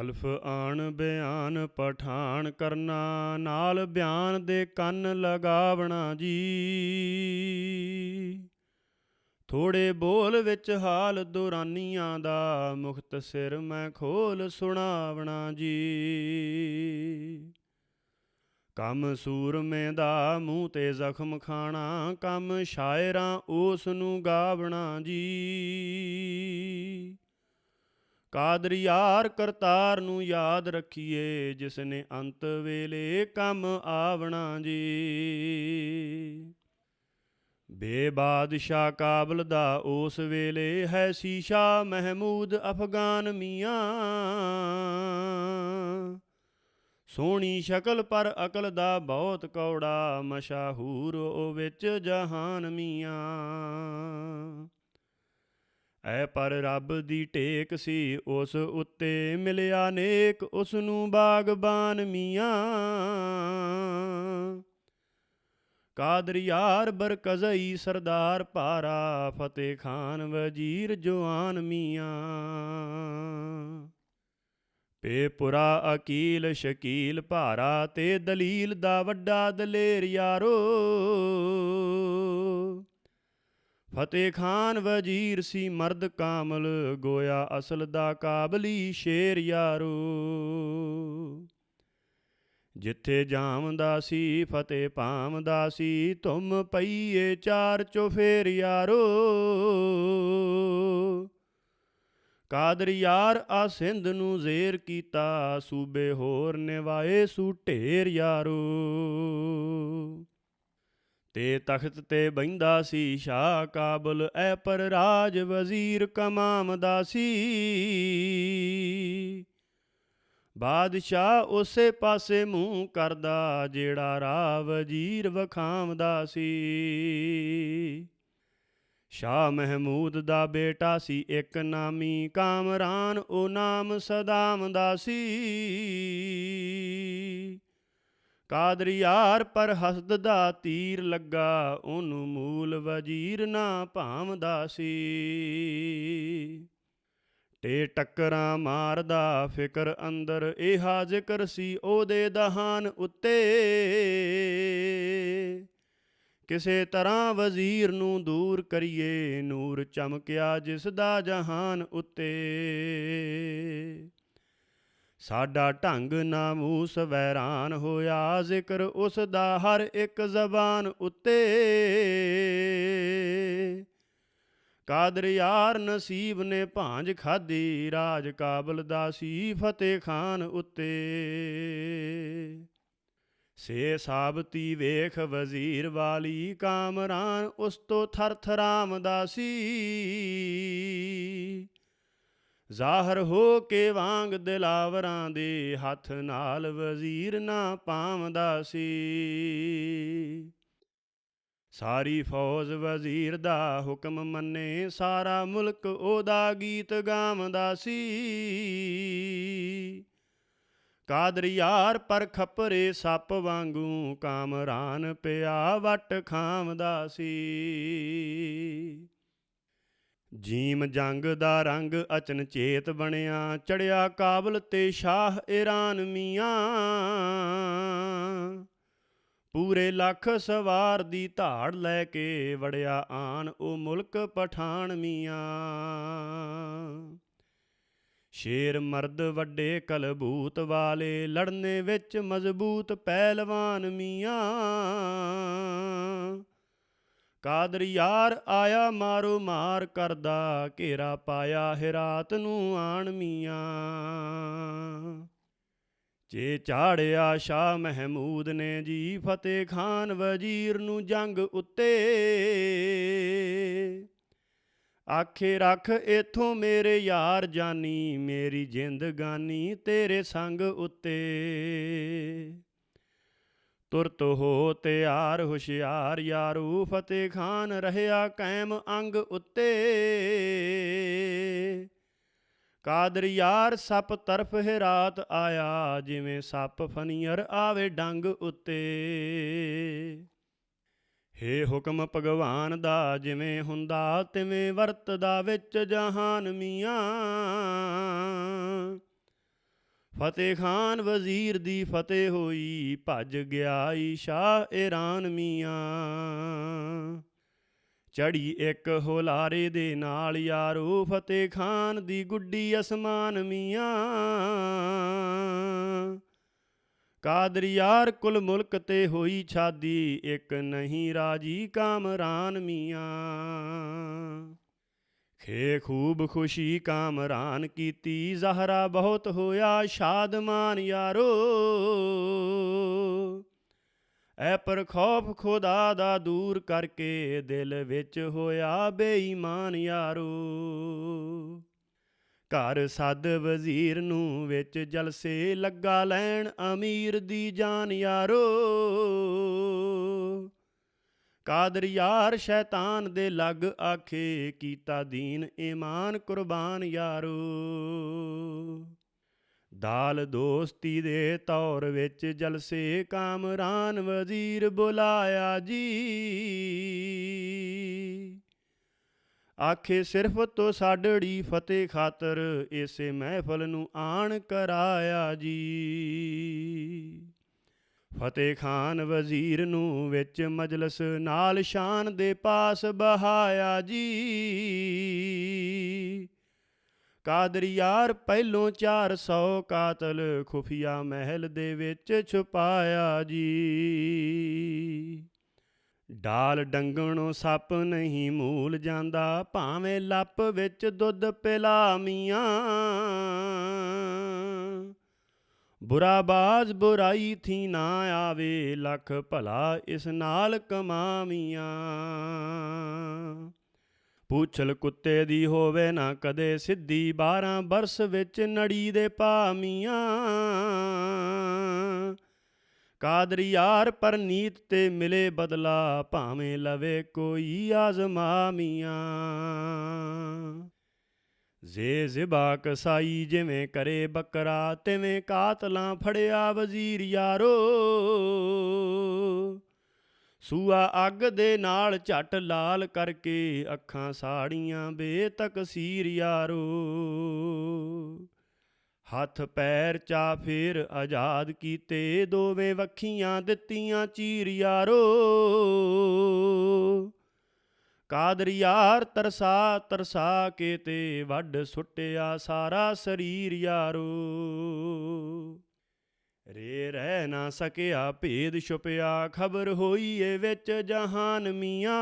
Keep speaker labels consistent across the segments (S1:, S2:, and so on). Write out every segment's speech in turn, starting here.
S1: ਅਲਫ ਆਣ ਬਿਆਨ ਪਠਾਨ ਕਰਨਾ, ਨਾਲ ਬਿਆਨ ਦੇ ਕੰਨ ਲਗਾਵਣਾ ਜੀ। ਥੋੜੇ ਬੋਲ ਵਿੱਚ ਹਾਲ ਦੁਰਾਨੀਆਂ ਦਾ, ਮੁਖਤ ਸਿਰ ਮੈਂ ਖੋਲ ਸੁਣਾਵਣਾ ਜੀ। ਕੰਮ ਸੂਰਮੇ ਦਾ ਮੂੰਹ ਤੇ ਜ਼ਖਮ ਖਾਣਾ, ਕੰਮ ਸ਼ਾਇਰਾਂ ਉਸ ਨੂੰ ਗਾਵਣਾ ਜੀ। ਕਾਦਰ ਕਰਤਾਰ ਨੂੰ ਯਾਦ ਰੱਖੀਏ ਜਿਸ ਨੇ ਅੰਤ ਵੇਲੇ ਕੰਮ ਆਵਣਾ ਜੀ। ਬੇਬਾਦਸ਼ਾਹ ਕਾਬਲ ਦਾ ਉਸ ਵੇਲੇ ਹੈ ਸੀਸ਼ਾ ਮਹਿਮੂਦ ਅਫਗਾਨ ਮੀਆਂ। ਸੋਹਣੀ ਸ਼ਕਲ ਪਰ ਅਕਲ ਦਾ ਬਹੁਤ ਕੌੜਾ ਮਸ਼ਹੂਰ ਉਹ ਵਿੱਚ ਜਹਾਨ ਮੀਆਂ। ਐ ਪਰ ਰੱਬ ਦੀ ਟੇਕ ਸੀ ਉਸ ਉੱਤੇ ਮਿਲਿਆ ਨੇਕ ਉਸ ਨੂੰ ਬਾਗਬਾਨ ਮੀਆਂ। ਕਾਦਰ ਬਰਕਜ਼ਈ ਸਰਦਾਰ ਪਾਰਾ ਫਤਿਹ ਖਾਨ, ਵਜ਼ੀਰ ਜਵਾਨ ਮੀਆਂ। ਪੇਪੁਰਾ ਅਕੀਲ ਸ਼ਕੀਲ ਭਾਰਾ, ਤੇ ਦਲੀਲ ਦਾ ਵੱਡਾ ਦਲੇਰ ਯਾਰੋ। ਫਤਿਹ ਖਾਨ ਵਜ਼ੀਰ ਸੀ ਮਰਦ ਕਾਮਲ, ਗੋਇਆ ਅਸਲ ਦਾ ਕਾਬਲੀ ਸ਼ੇਰ ਯਾਰੋ। ਜਿੱਥੇ ਜਾਮਦਾ ਸੀ, ਫਤਿਹ ਪਾਮਦਾ ਸੀ, ਤੁਮ ਪਈਏ ਚਾਰ ਚੁਫੇਰ ਯਾਰੋ। ਕਾਦਰ ਯਾਰ ਆ ਸਿੰਧ ਨੂੰ ਜ਼ੇਰ ਕੀਤਾ, ਸੂਬੇ ਹੋਰ ਨਿਵਾਏ ਸੂ ਢੇਰ ਯਾਰੋ। ਤੇ ਤਖਤ ਤੇ ਬੈੰਦਾ ਸੀ ਸ਼ਾਹ ਕਾਬਲ, ਐ ਪਰ ਰਾਜ ਵਜ਼ੀਰ ਕਮਾਮਦਾ ਸੀ। ਬਾਦਸ਼ਾਹ ਉਸੇ ਪਾਸੇ ਮੂੰਹ ਕਰਦਾ, ਜਿਹੜਾ ਰਾ ਵਜ਼ੀਰ ਵਖਾਮਦਾ ਸੀ। ਸ਼ਾਹ ਮਹਿਮੂਦ ਦਾ ਬੇਟਾ ਸੀ, ਇੱਕ ਨਾਮੀ ਕਾਮਰਾਨ, ਉਹ ਨਾਮ ਸਦਾਮਦਾ ਸੀ। ਕਾਦਰ ਪਰ ਹਸਦ ਦਾ ਤੀਰ ਲੱਗਾ, ਉਹਨੂੰ ਮੂਲ ਵਜ਼ੀਰ ਨਾ ਭਾਵਦਾ ਸੀ। ਟੇ ਟੱਕਰਾਂ ਮਾਰਦਾ ਫਿਕਰ ਅੰਦਰ, ਇਹ ਜ਼ਿਕਰ ਸੀ ਉਹਦੇ ਦਹਾਨ ਉੱਤੇ। ਕਿਸੇ ਤਰ੍ਹਾਂ ਵਜ਼ੀਰ ਨੂੰ ਦੂਰ ਕਰੀਏ, ਨੂਰ ਚਮਕਿਆ ਜਿਸ ਦਾ ਜਹਾਨ ਉੱਤੇ। ਸਾਡਾ ਢੰਗ ਨਾਮੂਸ ਵੈਰਾਨ ਹੋਇਆ ਜ਼ਿਕਰ ਉਸ ਦਾ ਹਰ ਇੱਕ ਜ਼ਬਾਨ ਉੱਤੇ। ਕਾਦਰ ਯਾਰ ਨਸੀਬ ਨੇ ਭਾਂਜ ਖਾਦੀ ਰਾਜ ਕਾਬਲ ਦਾ ਸੀ ਫਤਿਹ ਖਾਨ ਉੱਤੇ। ਸੇ ਸਾਬਤੀ ਵੇਖ ਵਜ਼ੀਰ ਵਾਲੀ ਕਾਮਰਾਨ ਉਸ ਤੋਂ ਥਰਥ ਰਾਮ ਦਾ ਸੀ। ਜ਼ਾਹਰ ਹੋ ਕੇ ਵਾਂਗ ਦਿਲਾਵਰਾਂ ਦੇ ਹੱਥ ਨਾਲ ਵਜ਼ੀਰ ਨਾ ਪਾਵਦਾ ਸੀ। ਸਾਰੀ ਫੌਜ ਵਜ਼ੀਰ ਦਾ ਹੁਕਮ ਮੰਨੇ, ਸਾਰਾ ਮੁਲਕ ਉਹਦਾ ਗੀਤ ਗਾਵਦਾ ਸੀ। ਕਾਦਰ ਯਾਰ ਪਰ ਖੱਪਰੇ ਸੱਪ ਵਾਂਗੂ ਕਾਮਰਾਨ ਪਿਆ ਵਟ ਖਾਮਦਾ ਸੀ। ਜੀਮ ਜੰਗ ਦਾ ਰੰਗ ਅਚਨ ਚੇਤ ਬਣਿਆ, ਚੜਿਆ ਕਾਬਲ ਤੇ ਸ਼ਾਹ ਈਰਾਨ ਮੀਆਂ। ਪੂਰੇ ਲੱਖ ਸਵਾਰ ਦੀ ਧਾੜ ਲੈ ਕੇ ਵੜਿਆ ਆਨ, ਉਹ ਮੁਲਕ ਪਠਾਨ ਮੀਆਂ। ਸ਼ੇਰ ਮਰਦ ਵੱਡੇ ਕਲਬੂਤ ਵਾਲੇ, ਲੜਨੇ ਵਿੱਚ ਮਜ਼ਬੂਤ ਪਹਿਲਵਾਨ ਮੀਆਂ। ਕਾਦਰ ਯਾਰ ਆਇਆ ਮਾਰੋ ਮਾਰ ਕਰਦਾ, ਘੇਰਾ ਪਾਇਆ ਹਿਰਾਤ ਨੂੰ ਆਣ ਮੀਆਂ। ਜੇ ਚਾੜਿਆ ਸ਼ਾਹ ਮਹਿਮੂਦ ਨੇ ਜੀ, ਫਤਿਹ ਖਾਨ ਵਜ਼ੀਰ ਨੂੰ ਜੰਗ ਉੱਤੇ। ਆਖੇ ਰੱਖ ਇਥੋਂ ਮੇਰੇ ਯਾਰ ਜਾਨੀ, ਮੇਰੀ ਜ਼ਿੰਦਗਾਨੀ ਤੇਰੇ ਸੰਗ ਉੱਤੇ। ਤੁਰਤ ਹੋ ਤਿਆਰ, ਹੁਸ਼ਿਆਰ ਯਾਰੂ ਫਤਿਹ ਖਾਨ ਰਹਿਆ ਕਾਇਮ ਅੰਗ ਉੱਤੇ। ਕਾਦਰ ਯਾਰ ਸੱਪ ਤਰਫ ਹਿਰਾਤ ਆਇਆ, ਜਿਵੇਂ ਸੱਪ ਫਨੀਅਰ ਆਵੇ ਡੰਗ ਉੱਤੇ। ਹੇ ਹੁਕਮ ਭਗਵਾਨ ਦਾ, ਜਿਵੇਂ ਹੁੰਦਾ ਤਿਵੇਂ ਵਰਤਦਾ ਵਿੱਚ ਜਹਾਨ ਮੀਆਂ। ਫਤਿਹ ਖਾਨ ਵਜ਼ੀਰ ਦੀ ਫਤਿਹ ਹੋਈ, ਭੱਜ ਗਿਆ ਈ ਸ਼ਾਹ ਈਰਾਨ ਮੀਆਂ। ਚੜੀ ਇੱਕ ਹੁਲਾਰੇ ਦੇ ਨਾਲ ਯਾਰੋ, ਫਤਿਹ ਖਾਨ ਦੀ ਗੁੱਡੀ ਅਸਮਾਨ ਮੀਆਂ। ਕਾਦਰ ਯਾਰ ਕੁਲ ਮੁਲਕ ਤੇ ਹੋਈ ਛਾਦੀ, ਇੱਕ ਨਹੀਂ ਰਾਜੀ ਕਾਮਰਾਨ ਮੀਆਂ। ਖੇ ਖੂਬ ਖੁਸ਼ੀ ਕਾਮਰਾਨ ਕੀਤੀ, ਜ਼ਹਰਾ ਬਹੁਤ ਹੋਇਆ ਸ਼ਾਦਮਾਨ ਯਾਰੋ। ਐ ਪਰ ਖੌਫ ਖੁਦਾ ਦਾ ਦੂਰ ਕਰਕੇ ਦਿਲ ਵਿੱਚ ਹੋਇਆ ਬੇਈਮਾਨ ਯਾਰੋ। ਘਰ ਸੱਦ ਵਜ਼ੀਰ ਨੂੰ ਵਿੱਚ ਜਲਸੇ ਲੱਗਾ ਲੈਣ ਅਮੀਰ ਦੀ ਜਾਨ ਯਾਰੋ। ਕਾਦਰ ਯਾਰ ਸ਼ੈਤਾਨ ਦੇ ਲੱਗ ਆਖੇ ਕੀਤਾ ਦੀਨ, ਈਮਾਨ ਕੁਰਬਾਨ ਯਾਰੋ। ਦਾਲ ਦੋਸਤੀ ਦੇ ਤੌਰ ਵਿੱਚ ਜਲਸੇ ਕਾਮਰਾਨ ਵਜ਼ੀਰ ਬੁਲਾਇਆ ਜੀ। ਆਖੇ ਸਿਰਫ ਤੋ ਸਾਡੜੀ ਫਤਿਹ ਖਾਤਰ ਇਸੇ ਮਹਿਫਲ ਨੂੰ ਆਣ ਕਰਾਇਆ ਜੀ। ਫਤਿਹ ਖਾਨ ਵਜ਼ੀਰ ਨੂੰ ਵਿੱਚ ਮਜਲਸ ਨਾਲ ਸ਼ਾਨ ਦੇ ਪਾਸ ਬਹਾਇਆ ਜੀ। ਕਾਦਰ ਯਾਰ ਪਹਿਲੋਂ 400 ਕਾਤਲ ਖੁਫੀਆ ਮਹਿਲ ਦੇ ਵਿੱਚ ਛੁਪਾਇਆ ਜੀ। ਡਾਲ ਡੰਗਣੋਂ ਸੱਪ ਨਹੀਂ ਮੂਲ ਜਾਂਦਾ, ਭਾਵੇਂ ਲੱਪ ਵਿੱਚ ਦੁੱਧ ਪਿਲਾ ਮੀਆਂ। ਬੁਰਾ ਬਾਜ਼ ਬੁਰਾਈ ਥੀ ਨਾ ਆਵੇ, ਲੱਖ ਭਲਾ ਇਸ ਨਾਲ ਕਮਾਮੀਆਂ ਪੂਛਲ ਕੁੱਤੇ ਦੀ ਹੋਵੇ ਨਾ ਕਦੇ ਸਿੱਧੀ 12 ਬਰਸ ਵਿੱਚ ਨੜੀ ਦੇ ਪਾਮੀਆਂ ਕਾਦਰ ਯਾਰ ਪਰ ਤੇ ਮਿਲੇ ਬਦਲਾ, ਭਾਵੇਂ ਲਵੇ ਕੋਈ ਆਜ਼ਮਾਮੀਆਂ ਜ਼ੇ ਜ਼ਿਬਾ ਕਸਾਈ ਜਿਵੇਂ ਕਰੇ ਬੱਕਰਾ, ਤਿਵੇਂ ਕਾਤਲਾਂ ਫੜਿਆ ਵਜ਼ੀਰ ਯਾਰੋ। ਸੂਆ ਅੱਗ ਦੇ ਨਾਲ ਝਟ ਲਾਲ ਕਰਕੇ ਅੱਖਾਂ ਸਾੜੀਆਂ ਬੇਤਕਸੀਰ ਯਾਰੋ। ਹੱਥ ਪੈਰ ਚਾ ਫੇਰ ਆਜ਼ਾਦ ਕੀਤੇ, ਦੋਵੇਂ ਵੱਖੀਆਂ ਦਿੱਤੀਆਂ ਚੀਰ ਯਾਰੋ। ਕਾਦਰ ਤਰਸਾ ਤਰਸਾ ਕੇ ਤੇ ਵੱਢ ਸੁੱਟਿਆ ਸਾਰਾ ਸਰੀਰ ਯਾਰੋ। ਰੇ ਰਹਿ ਨਾ ਸਕਿਆ, ਭੇਦ ਛੁਪਿਆ, ਖਬਰ ਹੋਈ ਏ ਵਿੱਚ ਜਹਾਨ ਮੀਆਂ।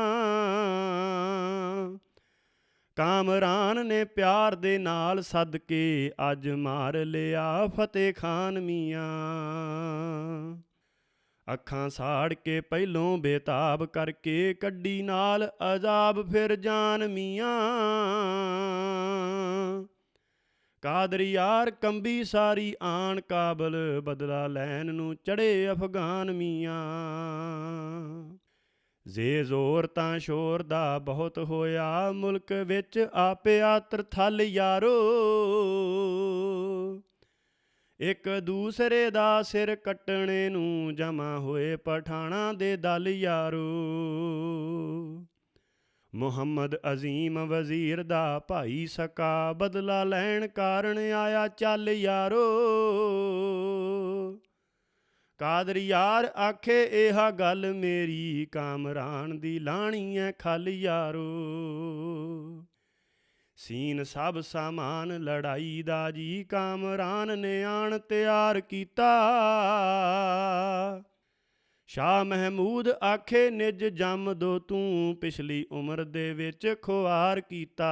S1: ਕਾਮਰਾਨ ਨੇ ਪਿਆਰ ਦੇ ਨਾਲ ਸੱਦ ਕੇ ਅੱਜ ਮਾਰ ਲਿਆ ਫਤਿਹ ਖਾਨ ਮੀਆਂ। ਅੱਖਾਂ ਸਾੜ ਕੇ ਪਹਿਲੋਂ ਬੇਤਾਬ ਕਰਕੇ ਕੱਢੀ ਨਾਲ ਅਜ਼ਾਬ ਫਿਰ ਜਾਨ ਮੀਆਂ। ਕਾਦਰ ਯਾਰ ਕੰਬੀ ਸਾਰੀ ਆਣ ਕਾਬਲ ਬਦਲਾ ਲੈਣ ਨੂੰ ਚੜੇ ਅਫਗਾਨ ਮੀਆਂ। ਜ਼ੇ ਜ਼ੋਰ ਤਾਂ ਸ਼ੋਰ ਦਾ ਬਹੁਤ ਹੋਇਆ, ਮੁਲਕ ਵਿੱਚ ਆਪਿਆ ਤਰਥਲ ਯਾਰੋ। ਇੱਕ ਦੂਸਰੇ ਦਾ ਸਿਰ ਕੱਟਣੇ ਨੂੰ ਜਮਾ ਹੋਏ ਪਠਾਣਾ ਦੇ ਦਲ ਯਾਰੋ। ਮੁਹੰਮਦ ਅਜ਼ੀਮ ਵਜ਼ੀਰ ਦਾ ਭਾਈ ਸਕਾ ਬਦਲਾ ਲੈਣ ਕਾਰਨ ਆਇਆ ਚੱਲ ਯਾਰੋ। ਕਾਦਰ ਯਾਰ ਆਖੇ, ਇਹ ਗੱਲ ਮੇਰੀ ਕਾਮਰਾਨ ਦੀ ਲਾਣੀ ਐ, ਖਲ ਯਾਰੋ। ਸੀਨ ਸਭ ਸਾਮਾਨ, ਲੜਾਈ ਦਾ ਜੀ ਕਾਮਰਾਨ ਨੇ ਆਣ ਤਿਆਰ ਕੀਤਾ। ਸ਼ਾਹ ਮਹਿਮੂਦ ਆਖੇ, ਨਿਜ ਜੰਮ ਦੋ ਤੂੰ, ਪਿਛਲੀ ਉਮਰ ਦੇ ਵਿੱਚ ਖੁਆਰ ਕੀਤਾ।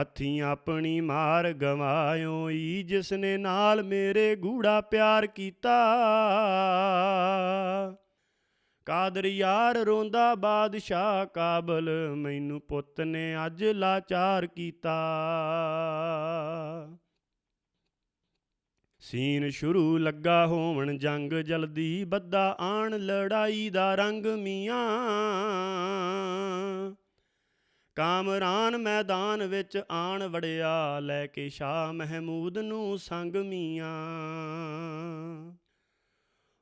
S1: ਹੱਥੀਂ ਆਪਣੀ ਮਾਰ ਗਵਾਇਓ ਈ ਜਿਸ ਨੇ ਨਾਲ ਮੇਰੇ ਗੂੜਾ ਪਿਆਰ ਕੀਤਾ। ਕਾਦਰ ਯਾਰ ਰੋਂਦਾ ਬਾਦਸ਼ਾਹ ਕਾਬਲ, ਮੈਨੂੰ ਪੁੱਤ ਨੇ ਅੱਜ ਲਾਚਾਰ ਕੀਤਾ। ਸੀਨ ਸ਼ੁਰੂ ਲੱਗਾ ਹੋਵਣ ਜੰਗ, ਜਲਦੀ ਬੱਦਾ ਆਣ ਲੜਾਈ ਦਾ ਰੰਗ ਮੀਆਂ। ਕਾਮਰਾਨ ਮੈਦਾਨ ਵਿੱਚ ਆਣ ਵੜਿਆ, ਲੈ ਕੇ ਸ਼ਾਹ ਮਹਿਮੂਦ ਨੂੰ ਸੰਗ ਮੀਆਂ।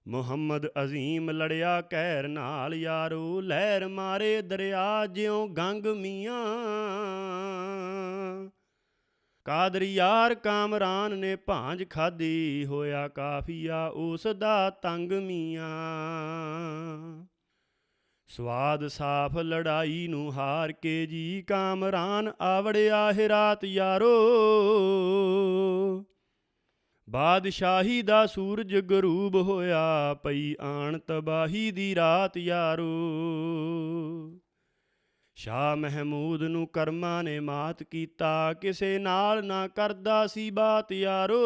S1: ਮੁਹੰਮਦ ਅਜ਼ੀਮ ਲੜਿਆ ਕਹਿਰ ਨਾਲ ਯਾਰੋ ਲਹਿਰ ਮਾਰੇ ਦਰਿਆ ਜਿਉ ਗੰਗ ਮੀਆਂ। ਕਾਦਰੀਆਰ ਕਾਮਰਾਨ ਨੇ ਭਾਂਜ ਖਾਦੀ ਹੋਇਆ ਕਾਫੀਆ ਉਸ ਦਾ ਤੰਗ ਮੀਆਂ। ਸਵਾਦ ਸਾਫ਼ ਲੜਾਈ ਨੂੰ ਹਾਰ ਕੇ ਜੀ ਕਾਮਰਾਨ ਆਵੜਿਆ ਹੈ ਰਾਤ ਯਾਰੋ। ਬਾਦਸ਼ਾਹੀ ਦਾ ਸੂਰਜ ਗਰੂਬ ਹੋਇਆ ਪਈ ਆਣ ਤਬਾਹੀ ਦੀ ਰਾਤ ਯਾਰੋ। ਸ਼ਾਹ ਮਹਿਮੂਦ ਨੂੰ ਕਰਮਾਂ ਨੇ ਮਾਤ ਕੀਤਾ, ਕਿਸੇ ਨਾਲ ਨਾ ਕਰਦਾ ਸੀ ਬਾਤ ਯਾਰੋ।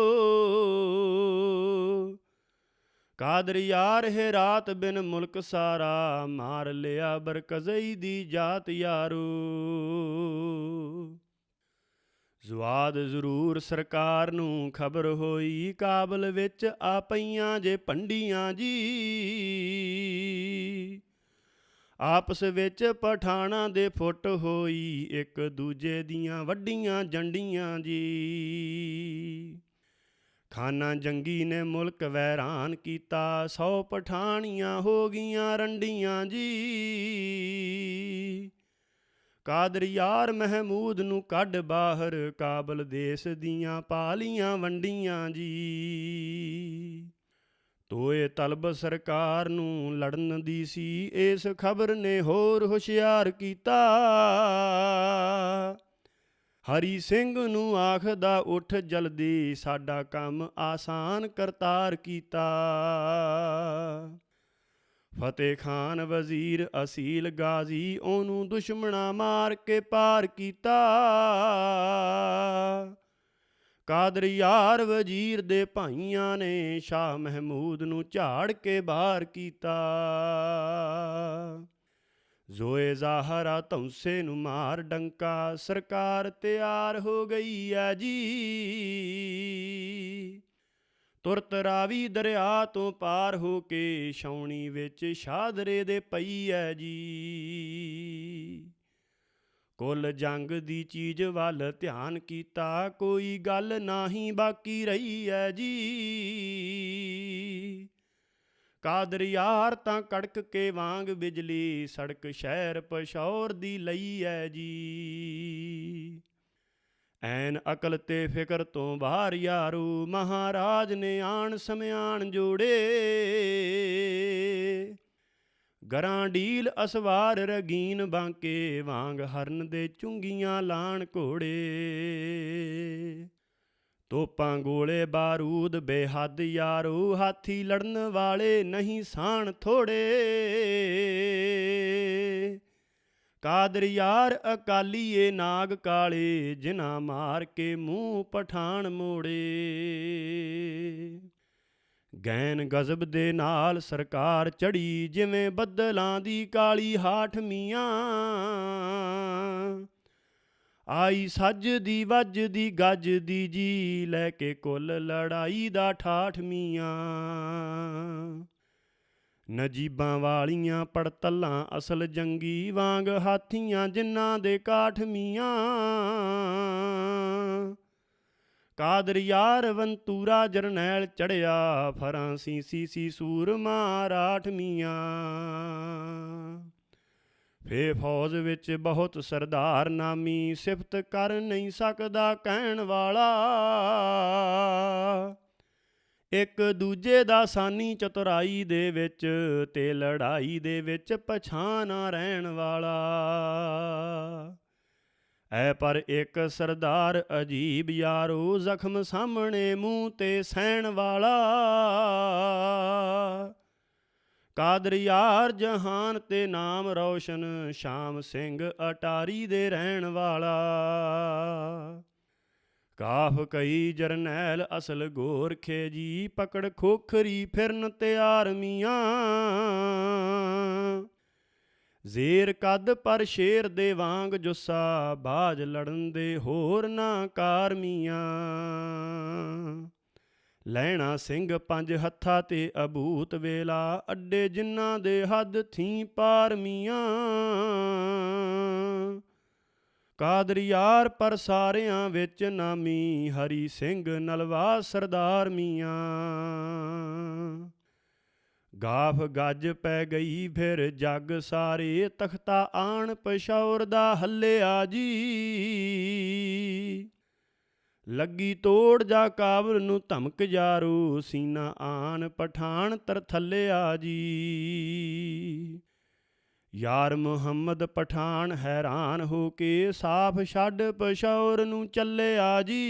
S1: ਕਾਦਰ ਯਾਰ ਹੈ ਰਾਤ ਬਿਨ ਮੁਲਕ ਸਾਰਾ, ਮਾਰ ਲਿਆ ਬਰਕਜ਼ਈ ਦੀ ਜਾਤ ਯਾਰੋ। ਜ਼ਵਾਦ ਜ਼ਰੂਰ ਸਰਕਾਰ ਨੂੰ ਖਬਰ ਹੋਈ, ਕਾਬਲ ਵਿੱਚ ਆ ਪਈਆਂ ਜੇ ਪੰਡੀਆਂ ਜੀ। ਆਪਸ ਵਿੱਚ ਪਠਾਣਾ ਦੇ ਫੁੱਟ ਹੋਈ, ਇੱਕ ਦੂਜੇ ਦੀਆਂ ਵੱਡੀਆਂ ਜੰਡੀਆਂ ਜੀ। ਖਾਨਾ ਜੰਗੀ ਨੇ ਮੁਲਕ ਵੈਰਾਨ ਕੀਤਾ, ਸੌ ਪਠਾਣੀਆਂ ਹੋ ਗਈਆਂ ਰੰਡੀਆਂ ਜੀ। ਕਾਦਰ ਯਾਰ ਮਹਿਮੂਦ ਨੂੰ ਕੱਢ ਬਾਹਰ, ਕਾਬਲ ਦੇਸ ਦੀਆਂ ਪਾਲੀਆਂ ਵੰਡੀਆਂ ਜੀ। ਤੋਏ ਤਲਬ ਸਰਕਾਰ ਨੂੰ ਲੜਨ ਦੀ ਸੀ, ਇਸ ਖਬਰ ਨੇ ਹੋਰ ਹੁਸ਼ਿਆਰ ਕੀਤਾ। ਹਰੀ ਸਿੰਘ ਨੂੰ ਆਖਦਾ ਉੱਠ ਜਲਦੀ, ਸਾਡਾ ਕੰਮ ਆਸਾਨ ਕਰਤਾਰ ਕੀਤਾ। ਫਤਿਹ ਖਾਨ ਵਜ਼ੀਰ ਅਸੀਲ ਗਾਜ਼ੀ, ਉਹਨੂੰ ਦੁਸ਼ਮਣਾ ਮਾਰ ਕੇ ਪਾਰ ਕੀਤਾ। ਕਾਦਰ ਯਾਰ ਵਜ਼ੀਰ ਦੇ ਭਾਈਆਂ ਨੇ ਸ਼ਾਹ ਮਹਿਮੂਦ ਨੂੰ ਝਾੜ ਕੇ ਬਾਹਰ ਕੀਤਾ। ਜ਼ੋਏ ਜ਼ਾਹਰਾ ਧੌਂਸੇ ਨੂੰ ਮਾਰ ਡੰਕਾ, ਸਰਕਾਰ ਤਿਆਰ ਹੋ ਗਈ ਐ ਜੀ। ਤੁਰਤ ਰਾਵੀ ਦਰਿਆ ਤੋਂ ਪਾਰ ਹੋ ਕੇ ਛਾਉਣੀ ਵਿੱਚ ਸ਼ਾਦਰੇ ਦੇ ਪਈ ਐ ਜੀ। ਕੁੱਲ ਜੰਗ ਦੀ ਚੀਜ਼ ਵੱਲ ਧਿਆਨ ਕੀਤਾ ਕੋਈ ਗੱਲ ਨਾਹੀ ਬਾਕੀ ਰਹੀ ਐ ਜੀ। ਕਾਦਰ ਯਾਰ ਤਾਂ ਕੜਕ ਕੇ ਵਾਂਗ ਬਿਜਲੀ ਸੜਕ ਸ਼ਹਿਰ ਪਸ਼ੌਰ ਦੀ ਲਈ ਐ ਜੀ। ਐਨ ਅਕਲ ਤੇ ਫਿਕਰ ਤੋਂ ਬਾਹਰ ਯਾਰੂ ਮਹਾਰਾਜ ਨੇ ਆਣ ਸਮਿਆਣ ਜੋੜੇ। ਗਰਾਂ ਢੀਲ ਅਸਵਾਰ ਰਗੀਨ ਬਾਂਕੇ ਵਾਂਗ ਹਰਨ ਦੇ ਚੁੰਗੀਆਂ ਲਾਣ ਘੋੜੇ। ਤੋਪਾਂ ਗੋਲੇ ਬਾਰੂਦ ਬੇਹੱਦ ਯਾਰੂ ਹਾਥੀ ਲੜਨ ਵਾਲੇ ਨਹੀਂ ਸਾਣ ਥੋੜੇ। ਕਾਦਰ ਯਾਰ ਅਕਾਲੀਏ ਨਾਗ ਕਾਲੇ, ਜਿਨ੍ਹਾਂ ਮਾਰ ਕੇ ਮੂੰਹ ਪਠਾਣ ਮੋੜੇ। ਗੈਨ ਗਜ਼ਬ ਦੇ ਨਾਲ ਸਰਕਾਰ ਚੜੀ ਜਿਵੇਂ ਬੱਦਲਾਂ ਦੀ ਕਾਲੀ ਹਾਠ ਮੀਆਂ। ਆਈ ਸੱਜ ਦੀ ਵੱਜ ਦੀ ਗੱਜ ਦੀ ਜੀ, ਲੈ ਕੇ ਕੁੱਲ ਲੜਾਈ ਦਾ ਠਾਠ ਮੀਆਂ। ਨਜੀਬਾਂ ਵਾਲੀਆਂ ਪੜਤਲਾਂ ਅਸਲ ਜੰਗੀ ਵਾਂਗ ਹਾਥੀਆਂ ਜਿਨ੍ਹਾਂ ਦੇ ਕਾਠ ਮੀਆਂ। ਕਾਦਰ ਯਾਰ ਵੰਤੂਰਾ ਜਰਨੈਲ ਚੜਿਆ, ਫਰਾਂਸੀ ਸੀ ਸੂਰਮਾ ਰਾਠ ਮੀਆਂ। ਫੇ ਫੌਜ ਵਿੱਚ ਬਹੁਤ ਸਰਦਾਰ ਨਾਮੀ ਸਿਫਤ ਕਰ ਨਹੀਂ ਸਕਦਾ ਕਹਿਣ ਵਾਲਾ। ਇੱਕ ਦੂਜੇ ਦਾ ਸਾਨੀ ਚਤੁਰਾਈ ਦੇ ਵਿੱਚ ਤੇ ਲੜਾਈ ਦੇ ਵਿੱਚ ਪਛਾਣਾ ਰਹਿਣ ਵਾਲਾ। ਐ ਪਰ ਇੱਕ ਸਰਦਾਰ ਅਜੀਬ ਯਾਰੋ ਜ਼ਖਮ ਸਾਹਮਣੇ ਮੂੰਹ ਤੇ ਸਹਿਣ ਵਾਲਾ। ਕਾਦਰ ਯਾਰ ਜਹਾਨ ਤੇ ਨਾਮ ਰੌਸ਼ਨ, ਸ਼ਾਮ ਸਿੰਘ ਅਟਾਰੀ ਦੇ ਰਹਿਣ ਵਾਲਾ। ਕਾਫ ਕਈ ਜਰਨੈਲ ਅਸਲ ਗੋਰਖੇ ਜੀ, ਪਕੜ ਖੋਖਰੀ ਫਿਰਨ ਤੇ ਆਰਮੀਆਂ ਜ਼ੇਰ ਕੱਦ ਪਰ ਸ਼ੇਰ ਦੇ ਵਾਂਗ ਜੁੱਸਾ, ਬਾਜ ਲੜਨ ਦੇ ਹੋਰ ਨਾ ਕਾਰਮੀਆਂ ਲੈਣਾ ਸਿੰਘ ਪੰਜ ਹੱਥਾਂ ਤੇ ਅਬੂਤ ਵੇਲਾ, ਅੱਡੇ ਜਿਨ੍ਹਾਂ ਦੇ ਹੱਦ ਥੀ ਪਾਰਮੀਆਂ ਕਾਦਰ ਪਰ ਸਾਰਿਆਂ ਵਿੱਚ ਨਾਮੀ, ਹਰੀ ਸਿੰਘ ਨਲਵਾ ਸਰਦਾਰ ਮੀਆਂ। ਗਾਫ ਗੱਜ ਪੈ ਗਈ ਫਿਰ ਜੱਗ ਸਾਰੇ, ਤਖਤਾ ਆਣ ਪਸ਼ੌਰ ਦਾ ਹੱਲਿਆ ਜੀ। ਲੱਗੀ ਤੋੜ ਜਾ ਕਾਬਲ ਨੂੰ ਧਮਕ ਯਾਰੋ ਸੀਨਾ ਆਣ ਪਠਾਨ ਤਰ ਥੱਲਿਆ ਜੀ। ਯਾਰ ਮੁਹੰਮਦ ਪਠਾਨ ਹੈਰਾਨ ਹੋ ਕੇ ਸਾਫ਼ ਛੱਡ ਪਸ਼ੌਰ ਨੂੰ ਚੱਲਿਆ ਜੀ।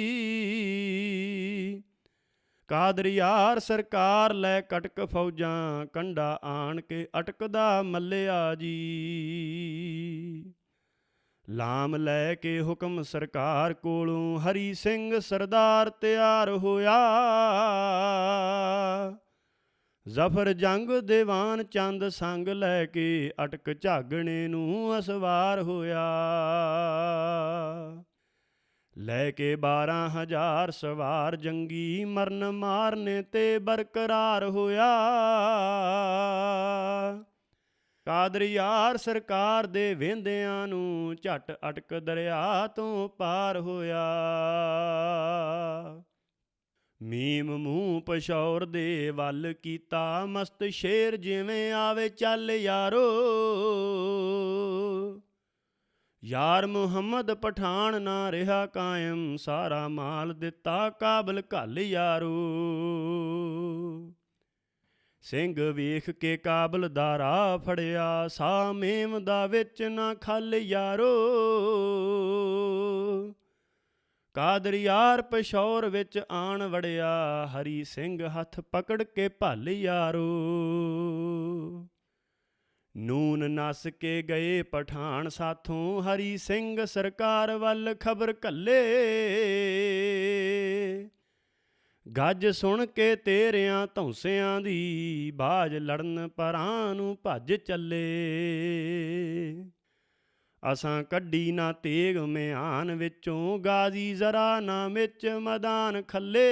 S1: ਕਾਦਰ ਯਾਰ ਸਰਕਾਰ ਲੈ ਕਟਕ ਫੌਜਾਂ, ਕੰਡਾ ਆਣ ਕੇ ਅਟਕਦਾ ਮੱਲਿਆ ਜੀ। ਲਾਮ ਲੈ ਕੇ ਹੁਕਮ ਸਰਕਾਰ ਕੋਲੋਂ ਹਰੀ ਸਿੰਘ ਸਰਦਾਰ ਤਿਆਰ ਹੋਇਆ। ਜ਼ਫਰ ਜੰਗ ਦੀਵਾਨ ਚੰਦ ਸੰਗ ਲੈ ਕੇ ਅਟਕ ਝਾਗਣੇ ਨੂੰ ਅਸਵਾਰ ਹੋਇਆ। ਲੈ ਕੇ 12000 ਸਵਾਰ ਜੰਗੀ ਮਰਨ ਮਾਰਨੇ ਤੇ ਬਰਕਰਾਰ ਹੋਇਆ। ਕਾਦਰ ਸਰਕਾਰ ਦੇ ਵੇਂਦਿਆਂ ਨੂੰ ਝਟ ਅਟਕ ਦਰਿਆ ਤੋਂ ਪਾਰ ਹੋਇਆ। ਮੀਮ ਮੂੰਹ ਪਸ਼ੌਰ ਦੇ ਵੱਲ ਕੀਤਾ ਮਸਤ ਸ਼ੇਰ ਜਿਵੇਂ ਆਵੇ ਚੱਲ ਯਾਰੋ। ਯਾਰ ਮੁਹੰਮਦ ਪਠਾਨ ਨਾ ਰਿਹਾ ਕਾਇਮ, ਸਾਰਾ ਮਾਲ ਦਿੱਤਾ ਕਾਬਲ ਘੱਲ ਯਾਰੋ। ਸਿੰਘ ਵੇਖ ਕੇ ਕਾਬਲ ਦਾ ਰਾਹ ਫੜਿਆ ਸਾ ਮੇਮ ਦਾ ਵਿੱਚ ਨਾ ਖੱਲ ਯਾਰੋ। ਕਾਦਰ ਯਾਰ ਪਸ਼ੌਰ ਵਿੱਚ ਆਣ ਵੜਿਆ, ਹਰੀ ਸਿੰਘ ਹੱਥ ਪਕੜ ਕੇ ਭੱਲ ਯਾਰੋ। ਨੂਨ ਨਸ ਕੇ ਗਏ ਪਠਾਨ ਸਾਥੋਂ, ਹਰੀ ਸਿੰਘ ਸਰਕਾਰ ਵੱਲ ਖਬਰ ਕੱਲੇ ਗੱਜ ਸੁਣ ਕੇ ਤੇਰਿਆਂ ਧੌਂਸਿਆਂ ਦੀ ਬਾਜ ਲੜਨ ਪਰਾਂ ਨੂੰ ਭੱਜ ਚੱਲੇ। ਅਸਾਂ ਕੱਢੀ ਨਾ ਤੇਗ ਮਿਆਨ ਵਿੱਚੋਂ, ਗਾਜ਼ੀ ਜ਼ਰਾ ਨਾ ਵਿੱਚ ਮਦਾਨ ਖੱਲੇ।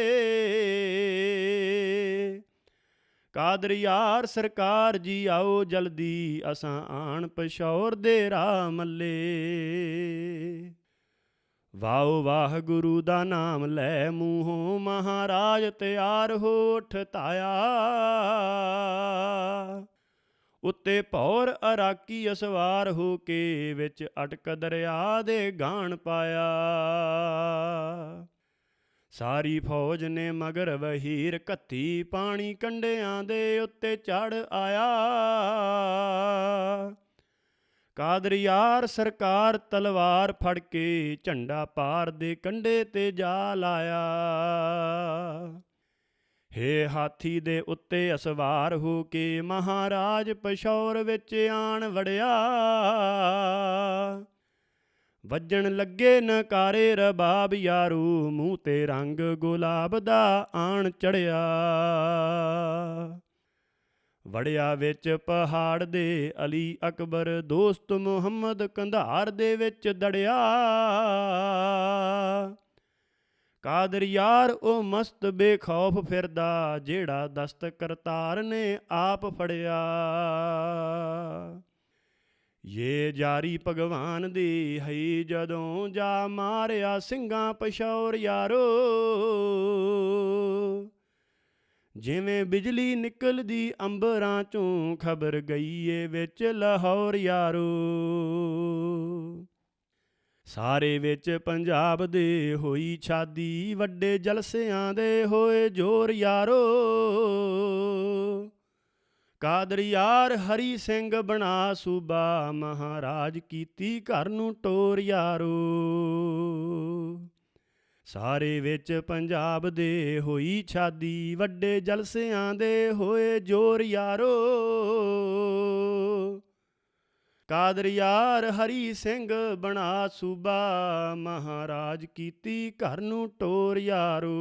S1: ਕਾਦਰ ਯਾਰ ਸਰਕਾਰ ਜੀ ਆਓ ਜਲਦੀ, ਅਸਾਂ ਆਣ ਪਸ਼ੌਰ ਦੇ ਰਾਹ ਮੱਲੇ। ਵਾਓ ਵਾਹ ਗੁਰੂ ਦਾ ਨਾਮ ਲੈ ਮੂੰਹੋਂ ਮਹਾਰਾਜ ਤਿਆਰ ਹੋ ਉਠ ਤਾਇਆ ਉੱਤੇ ਭੌਰ ਅਰਾਕੀ ਅਸਵਾਰ ਹੋ ਕੇ ਵਿੱਚ ਅਟਕ ਦਰਿਆ ਦੇ ਗਾਣ ਪਾਇਆ। ਸਾਰੀ ਫੌਜ ਨੇ ਮਗਰ ਵਹੀਰ ਕੱਤੀ ਪਾਣੀ ਕੰਡਿਆਂ ਦੇ ਉੱਤੇ ਚੜ ਆਇਆ। ਕਾਦਰ ਯਾਰ ਸਰਕਾਰ ਤਲਵਾਰ ਫੜ ਕੇ ਝੰਡਾ ਪਾਰ ਦੇ ਕੰਡੇ ਤੇ ਜਾ ਲਾਇਆ। ਹੇ ਹਾਥੀ ਦੇ ਉੱਤੇ ਅਸਵਾਰ ਹੋ ਕੇ ਮਹਾਰਾਜ ਪਸ਼ੌਰ ਵਿੱਚ ਆਣ ਵੜਿਆ। ਵੱਜਣ ਲੱਗੇ ਨਕਾਰੇ ਰਬਾਬ ਯਾਰੂ, ਮੂੰਹ ਤੇ ਰੰਗ ਗੁਲਾਬ ਦਾ ਆਣ ਚੜਿਆ। ਵੜਿਆ ਵਿੱਚ ਪਹਾੜ ਦੇ ਅਲੀ ਅਕਬਰ, ਦੋਸਤ ਮੁਹੰਮਦ ਕੰਧਾਰ ਦੇ ਵਿੱਚ ਦੜਿਆ। ਕਾਦਰ ਯਾਰ, ਉਹ ਮਸਤ ਬੇਖੌਫ ਫਿਰਦਾ, ਜਿਹੜਾ ਦਸਤ ਕਰਤਾਰ ਨੇ ਆਪ ਫੜਿਆ। ਇਹ ਜਾਰੀ ਭਗਵਾਨ ਦੀ ਹੈ ਜਦੋਂ ਜਾ ਮਾਰਿਆ ਸਿੰਘਾਂ ਪਸ਼ੌਰ ਯਾਰੋ। ਜਿਵੇਂ ਬਿਜਲੀ ਨਿਕਲਦੀ ਅੰਬਰਾਂ ਚੋਂ, ਖਬਰ ਗਈ ਏ ਵਿੱਚ ਲਾਹੌਰ ਯਾਰੋ। ਸਾਰੇ ਵਿੱਚ ਪੰਜਾਬ ਦੇ ਹੋਈ ਛਾਦੀ, ਵੱਡੇ ਜਲਸਿਆਂ ਦੇ ਹੋਏ ਜੋਰ ਯਾਰੋ। ਕਾਦਰ ਯਾਰ ਹਰੀ ਸਿੰਘ ਬਣਾ ਸੂਬਾ, ਮਹਾਰਾਜ ਕੀਤੀ ਘਰ ਨੂੰ ਟੋਰ ਯਾਰੋ। ਸਾਰੇ ਵਿੱਚ ਪੰਜਾਬ ਦੇ ਹੋਈ ਛਾਦੀ, ਵੱਡੇ ਜਲਸਿਆਂ ਦੇ ਹੋਏ ਜੋਰ ਯਾਰੋ। ਕਾਦਰ ਯਾਰ ਹਰੀ ਸਿੰਘ ਬਣਾ ਸੂਬਾ ਮਹਾਰਾਜ ਕੀਤੀ ਘਰ ਨੂੰ ਟੋਰ ਯਾਰੋ।